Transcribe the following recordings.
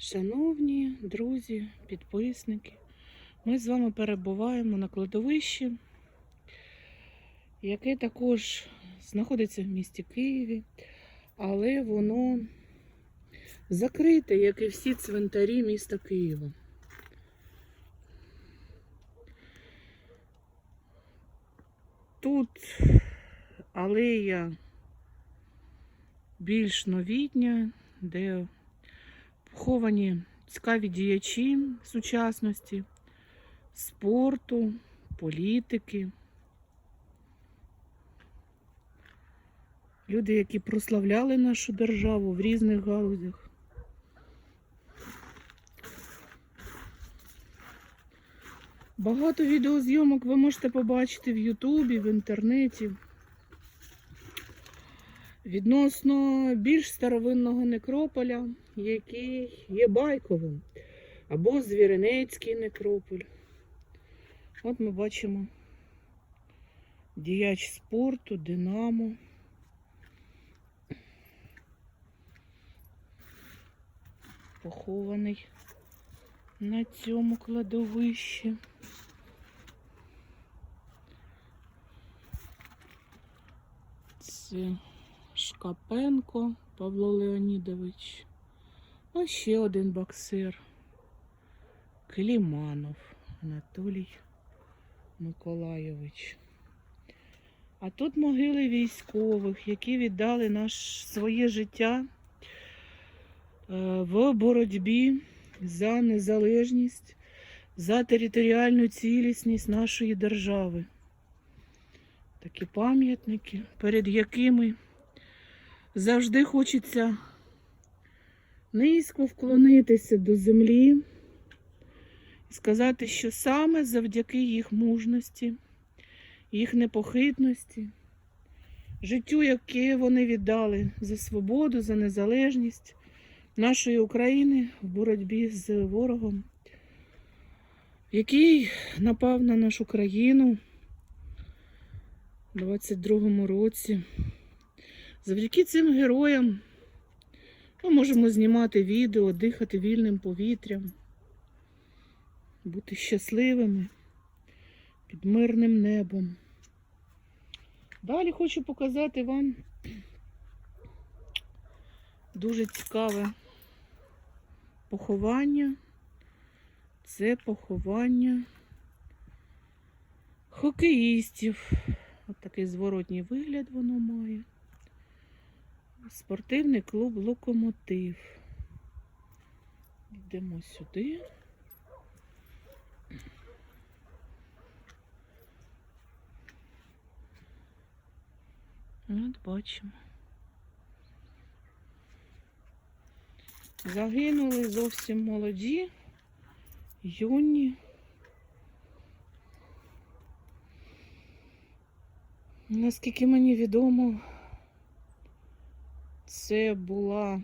Шановні друзі, підписники, ми з вами перебуваємо на кладовищі, яке також знаходиться в місті Києві, але воно закрите, як і всі цвинтарі міста Києва. Тут алея більш новітня, де поховані цікаві діячі сучасності, спорту, політики. Люди, які прославляли нашу державу в різних галузях. Багато відеозйомок ви можете побачити в Ютубі, в інтернеті. Відносно більш старовинного некрополя, який є байковим, або Звіринецький некрополь. От ми бачимо діяч спорту, Динамо. Похований на цьому кладовищі. Це Шкапенко Павло Леонідович. А ще один боксер. Кліманов Анатолій Миколайович. А тут могили військових, які віддали наш, своє життя е, в боротьбі за незалежність, за територіальну цілісність нашої держави. Такі пам'ятники, перед якими завжди хочеться низько вклонитися до землі і сказати, що саме завдяки їх мужності, їх непохитності, життю, яке вони віддали за свободу, за незалежність нашої України в боротьбі з ворогом, який напав на нашу країну у 22-му році. Завдяки цим героям ми можемо знімати відео, дихати вільним повітрям, бути щасливими під мирним небом. Далі хочу показати вам дуже цікаве поховання. Це поховання хокеїстів. От такий зворотній вигляд воно має. Спортивний клуб Локомотив. Йдемо сюди. От бачимо. Загинули зовсім молоді, юні. Наскільки мені відомо, це була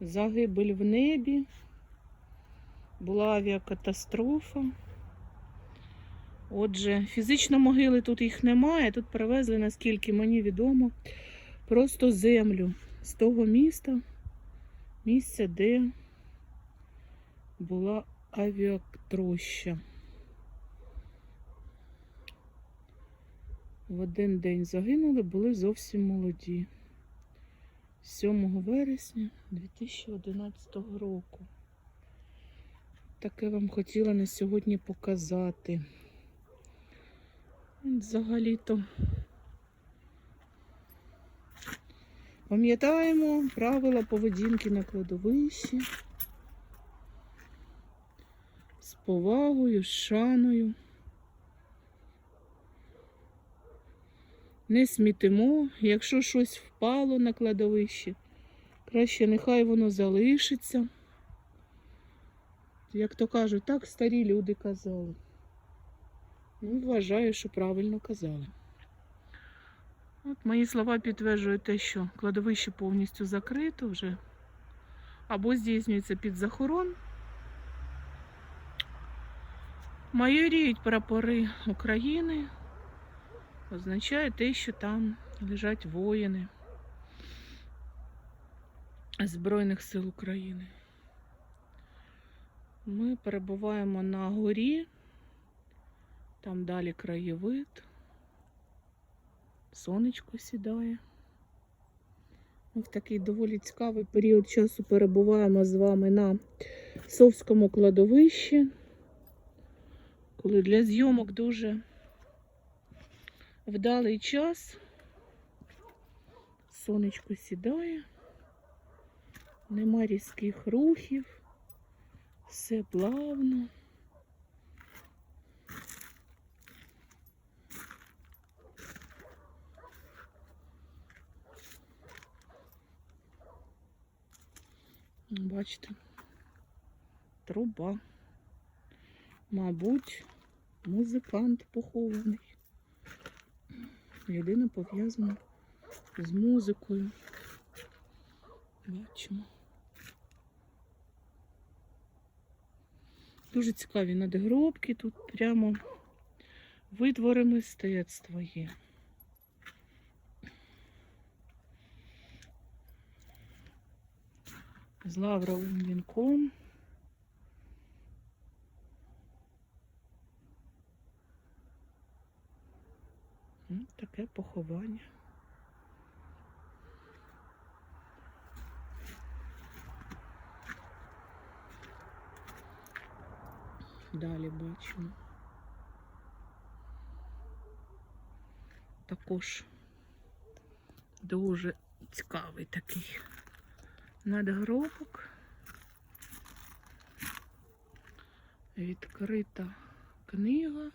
загибель в небі, була авіакатастрофа. Отже, фізично могили тут їх немає. Тут привезли, наскільки мені відомо, просто землю з того міста, місця, де була авіатроща. В один день загинули, були зовсім молоді. 7 вересня 2011 року. Таке вам хотіла на сьогодні показати. Взагалі-то пам'ятаємо правила поведінки на кладовищі з повагою, з шаною. Не смітимо, якщо щось впало на кладовище, краще нехай воно залишиться. Як то кажуть, так старі люди казали. Ну, вважаю, що правильно казали. От мої слова підтверджують те, що кладовище повністю закрито вже або здійснюється під захорон. Майоріють прапори України означає те, що там лежать воїни Збройних сил України. Ми перебуваємо на горі, там далі краєвид, сонечко сідає. Ми в такий доволі цікавий період часу перебуваємо з вами на Совському кладовищі, коли для зйомок дуже вдалий час. Сонечко сідає, нема різких рухів, все плавно. Бачите, труба. Мабуть, музикант похований. Людина пов'язана з музикою. Бачимо. Дуже цікаві надгробки. Тут прямо витвори мистецтва є. З лавровим вінком. М, Таке поховання. Далі бачимо. Також дуже цікавий такий надгробок. Відкрита книга.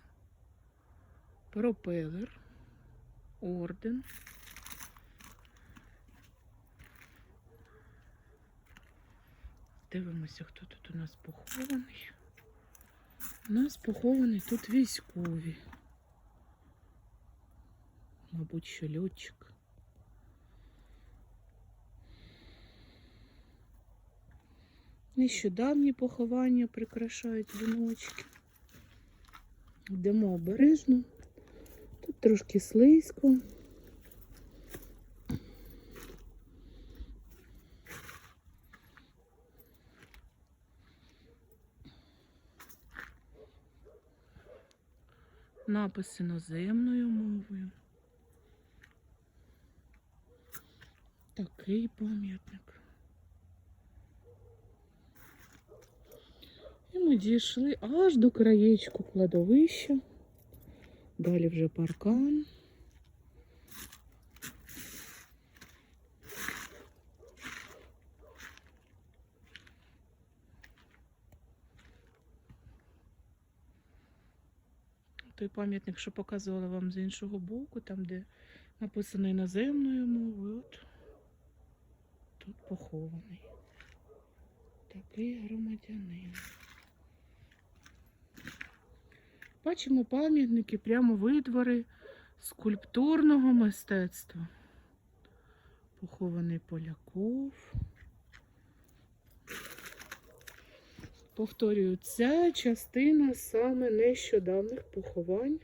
Пропелер. Орден. Дивимося, хто тут у нас похований. У нас похований тут військові. Мабуть, що льотчик. Нещодавні поховання прикрашають віночки. Йдемо обережно. Тут трошки слизько. Напис іноземною мовою. Такий пам'ятник. І ми дійшли аж до краєчку кладовища. Далі вже паркан. Той пам'ятник, що показувала вам з іншого боку, там, де написано іноземною мовою, от тут похований. Такий громадянин. Бачимо пам'ятники, прямо витвори скульптурного мистецтва. Похований Поляков. Повторюю, ця частина саме нещодавних поховань.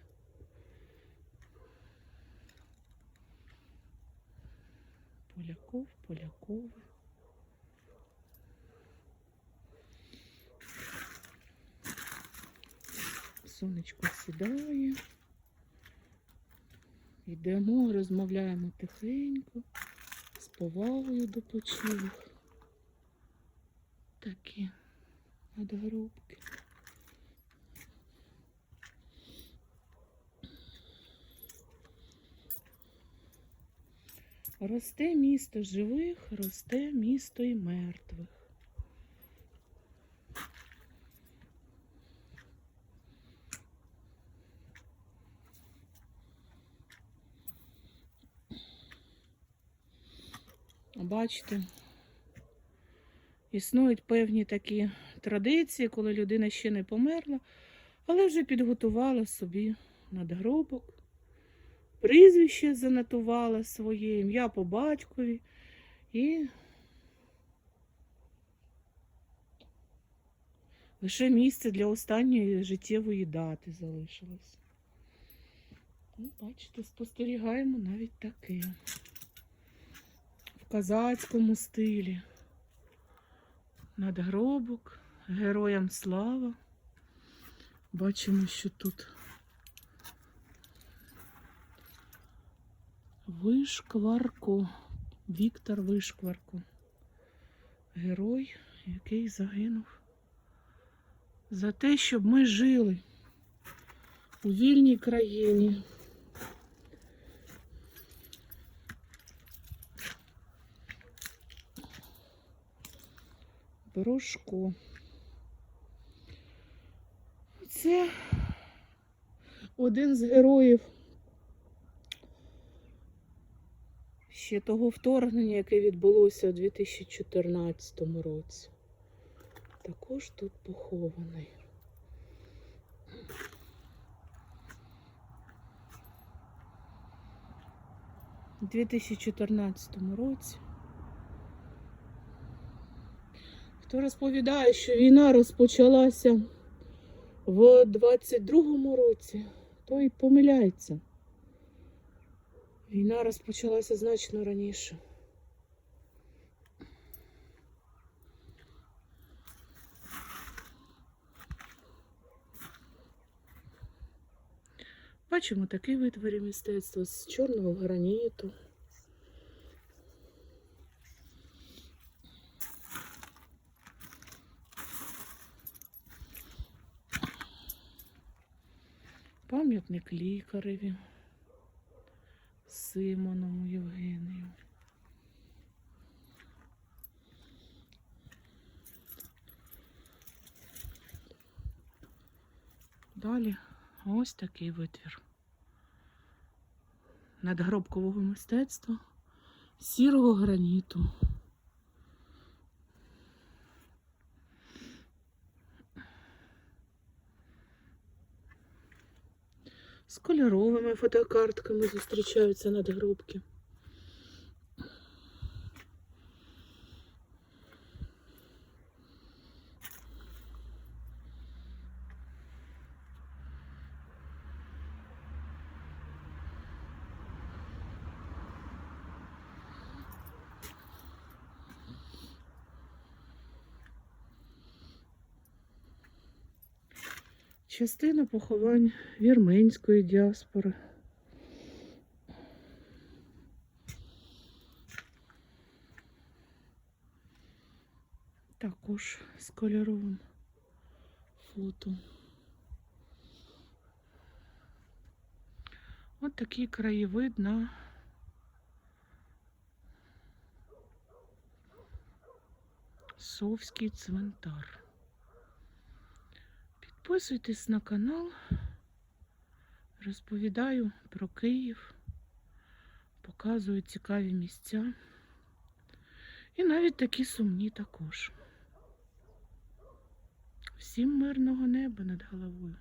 Поляков, Полякови. Сонечко сідає. Йдемо, розмовляємо тихенько, з повагою до почилих. Такі надгробки. Росте місто живих, росте місто і мертвих. Бачите, існують певні такі традиції, коли людина ще не померла, але вже підготувала собі надгробок, прізвище занотувала своє, ім'я по батькові. І лише місце для останньої життєвої дати залишилось. Ну, бачите, спостерігаємо навіть таке в казацькому стилі. Надгробок Героям слава. Бачимо, що тут Вишкварко. Віктор Вишкварко. Герой, який загинув за те, щоб ми жили у вільній країні. Брошко. Це один з героїв ще того вторгнення, яке відбулося у 2014 році. Також тут похований. У 2014 році. Хто розповідає, що війна розпочалася в 22-му році, той помиляється. Війна розпочалася значно раніше. Бачимо такий витворі мистецтва з чорного граніту. Пам'ятник лікареві Симонову Євгенію. Далі ось такий витвір надгробкового мистецтва сірого граніту. З кольоровими фотокартками зустрічаються надгробки. Частина поховань вірменської діаспори. Також з кольоровим фото. От такий краєвид на Совський цвинтар. Підписуйтесь на канал. Розповідаю про Київ, показую цікаві місця. І навіть такі сумні також. Всім мирного неба над головою.